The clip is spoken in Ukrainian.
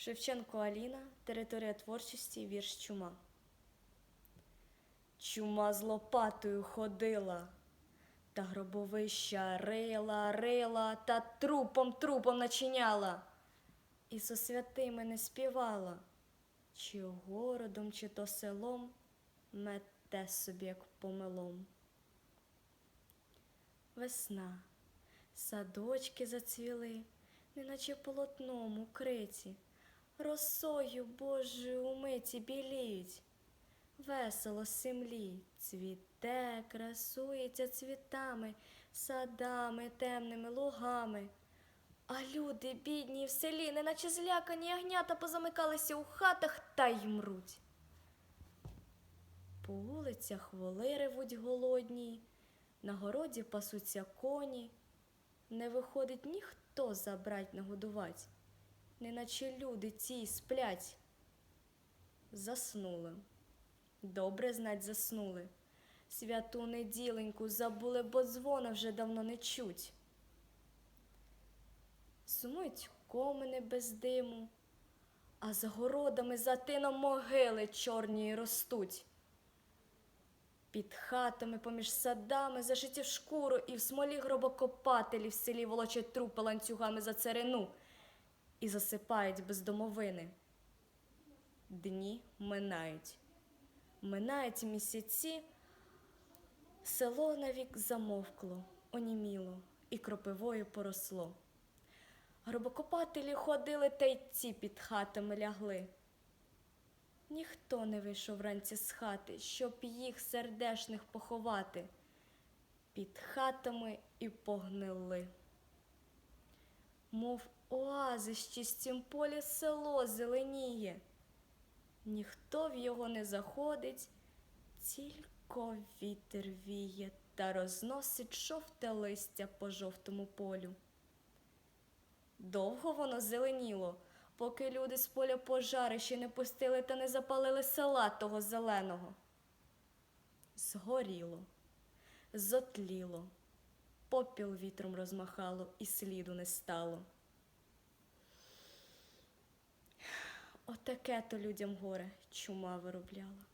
Шевченко Аліна, територія творчості, вірш чума. Чума з лопатою ходила, та гробовища рила, рила, та трупом трупом начиняла. І со святими не співала, чи городом, чи то селом мете собі, як помилом. Весна, садочки зацвіли, неначе полотном укриті, росою Божою умиті біліють. Весело землі цвіте, красується цвітами, садами, темними лугами. А люди, бідні в селі, неначе злякані ягнята позамикалися у хатах та й мруть. По вулицях воли ревуть голодні, на городі пасуться коні. Не виходить ніхто забрать нагодувать, неначе люди ці сплять. Заснули. Добре знать заснули. Святу неділеньку забули, бо дзвона вже давно не чуть. Сумують комини без диму, а за городами за тином могили чорні ростуть. Під хатами, поміж садами, зашиті в шкуру, і в смолі гробокопателі в селі волочать трупи ланцюгами за царину і засипають без домовини. Дні минають. Минають місяці, село навік замовкло, оніміло і кропивою поросло. Гробокопателі ходили та й ці під хатами лягли. Ніхто не вийшов вранці з хати, щоб їх сердешних поховати. Під хатами і погнили. Мов оази з чистім полі село зеленіє. Ніхто в його не заходить, тільки вітер віє та розносить жовте листя по жовтому полю. Довго воно зеленіло, поки люди з поля пожарище не пустили та не запалили села того зеленого. Згоріло, зотліло, попіл вітром розмахало і сліду не стало. Отаке то людям горе чума виробляла.